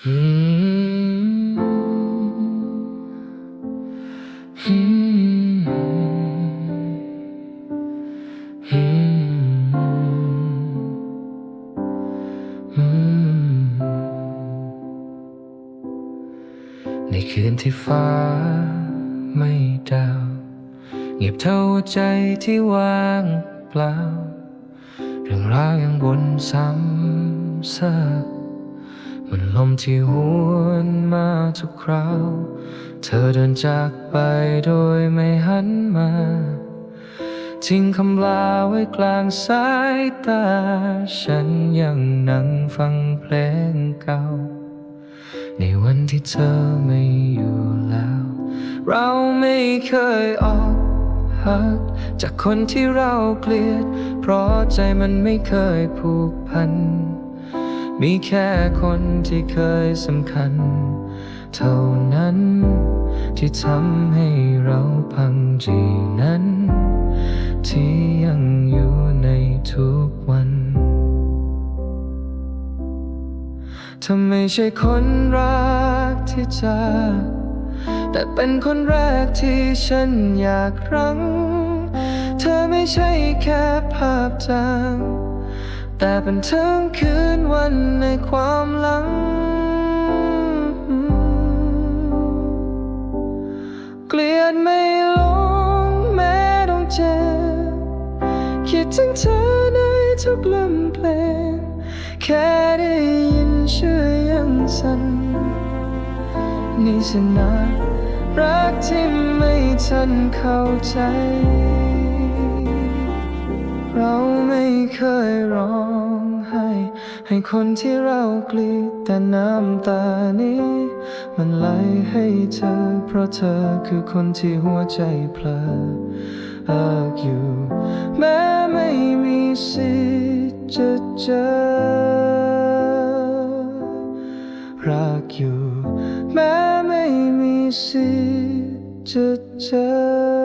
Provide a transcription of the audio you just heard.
ในคืนที่ฟ้าไม่ดาว เงียบเท่าใจที่ว่างเปล่า เรื่องราวยังวนซ้ำซาก มันลมที่หวนมาทุกคราว เธอเดินจากไปโดยไม่หันมาทิ้งคำลาไว้กลางสายตา ฉันยังนั่งฟังเพลงเก่า ในวันที่เธอไม่อยู่แล้ว เราไม่เคยออกหักจากคนที่เราเกลียด เพราะใจมันไม่เคยผูกพัน มีแค่คนที่เคยสำคัญ เท่านั้น ที่ทำให้เราพังจีนั้น ที่ยังอยู่ในทุกวันเธอไม่ใช่คนรักที่จะแต่เป็นคนแรกที่ฉันอยากรั้ง เธอไม่ใช่แค่ภาพจาง แต่เป็นทั้งคืนวันในความหลัง เกลียดไม่ลงแม้ต้องเจ็บคิดถึงเธอในทุกลำเพลง แค่ได้ยินชื่อยังสั่นนี่สินะรักที่ไม่ทันเข้าใจ เคยร้องไห้ ให้คนที่เราเกลียดแต่น้ำตานี้ มันไหลให้เธอ เพราะเธอคือคนที่หัวใจเพลอเอิกอยู่ แม้ไม่มีสิทธิ์จะเจอรักอยู่ แม้ไม่มีสิทธิ์จะเจอ